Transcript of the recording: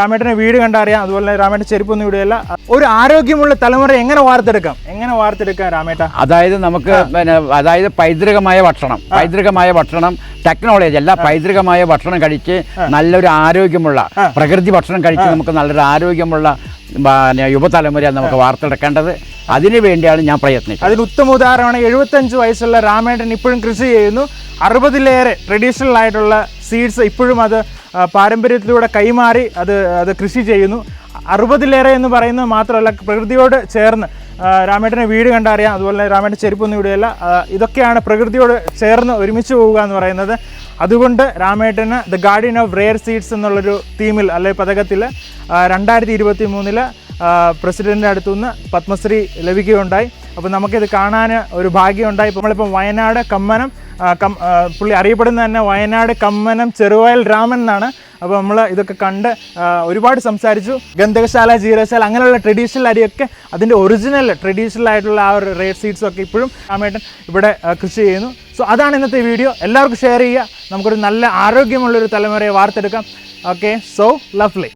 രാമേട്ടനെ വീട് കണ്ടറിയാം അതുപോലെ തന്നെ രാമേട്ടൻ ചെരുപ്പൊന്നും ഇടുകയല്ല. ഒരു ആരോഗ്യമുള്ള തലമുറ എങ്ങനെ വാർത്തെടുക്കാം? എങ്ങനെ വാർത്തെടുക്കാം രാമേട്ട? അതായത് നമുക്ക് പിന്നെ അതായത് പൈതൃകമായ ഭക്ഷണം പൈതൃകമായ ഭക്ഷണം ടെക്നോളജി അല്ല പൈതൃകമായ ഭക്ഷണം കഴിച്ച് നല്ലൊരു ആരോഗ്യമുള്ള പ്രകൃതി ഭക്ഷണം കഴിച്ച് നമുക്ക് നല്ലൊരു ആരോഗ്യമുള്ള പിന്നെ യുവതലമുറ നമുക്ക് വാർത്തെടുക്കേണ്ടത്. അതിനു വേണ്ടിയാണ് ഞാൻ പ്രയത്നിക്കുന്നത്. അതിന് ഉത്തമ ഉദാഹരണമാണ് എഴുപത്തഞ്ച് വയസ്സുള്ള രാമേട്ടൻ ഇപ്പോഴും കൃഷി ചെയ്യുന്നു. അറുപതിലേറെ ട്രഡീഷണൽ ആയിട്ടുള്ള സീഡ്സ് ഇപ്പോഴും അത് പാരമ്പര്യത്തിലൂടെ കൈമാറി അത് അത് കൃഷി ചെയ്യുന്നു. അറുപതിലേറെ എന്ന് പറയുന്നത് മാത്രമല്ല പ്രകൃതിയോട് ചേർന്ന് രാമേട്ടനെ വീട് കണ്ടറിയാം അതുപോലെ തന്നെ രാമേട്ടൻ ചെരുപ്പൊന്നും ഇവിടെയല്ല. ഇതൊക്കെയാണ് പ്രകൃതിയോട് ചേർന്ന് ഒരുമിച്ച് പോവുക എന്ന് പറയുന്നത്. അതുകൊണ്ട് രാമേട്ടന് the guardian of rare seeds എന്നുള്ളൊരു തീമിൽ അല്ലെങ്കിൽ പതകത്തിൽ രണ്ടായിരത്തി ഇരുപത്തി മൂന്നിൽ പ്രസിഡന്റിന്റെ അടുത്തുനിന്ന് പത്മശ്രീ ലഭിക്കുകയുണ്ടായി. അപ്പോൾ നമുക്കിത് കാണാൻ ഒരു ഭാഗ്യമുണ്ടായി. ഇപ്പോൾ നമ്മളിപ്പോൾ വയനാട് കമ്മനം പുള്ളി അറിയപ്പെടുന്ന തന്നെ വയനാട് കമ്മനം ചെറുവയൽ രാമൻ എന്നാണ്. അപ്പോൾ നമ്മൾ ഇതൊക്കെ കണ്ട് ഒരുപാട് സംസാരിച്ചു. ഗന്ധകശാല ജീരശാല അങ്ങനെയുള്ള ട്രഡീഷണൽ അരിയൊക്കെ അതിന്റെ ഒറിജിനൽ ട്രഡീഷണൽ ആയിട്ടുള്ള ആ ഒരു റേഡ് സീഡ്സും ഒക്കെ ഇപ്പോഴും രാമേട്ടൻ ഇവിടെ കൃഷി ചെയ്യുന്നു. സോ അതാണ് ഇന്നത്തെ വീഡിയോ എല്ലാവർക്കും ഷെയർ ചെയ്യുക. നമുക്കൊരു നല്ല ആരോഗ്യമുള്ളൊരു തലമുറയെ വാർത്തെടുക്കാം. Okay so lovely